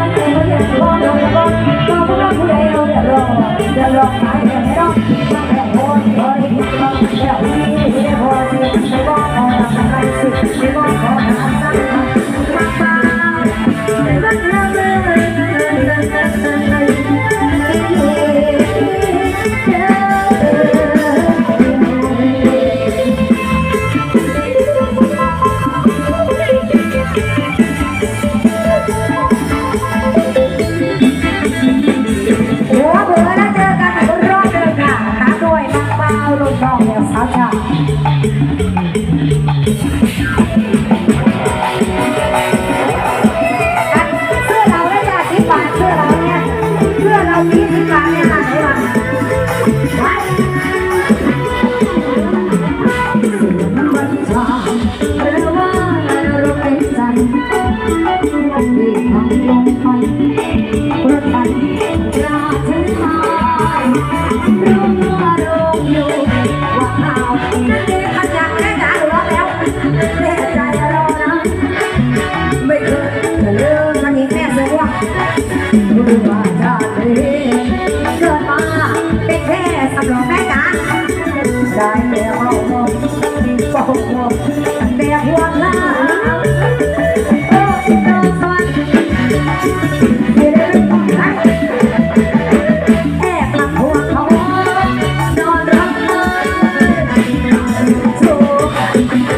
อย่าลองอย่าลองหายอย่าลอง 好挺 รักยังแน่จ๋าหนูร้องแล้วแน่ใจรอนะ ไม่เคยเลิกมันนี้แม่เลว่ารู้ว่าชาดีเกิดมาเป็นแค่สำรแม่จ๋าได้แล้วมองมอง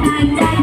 my dad.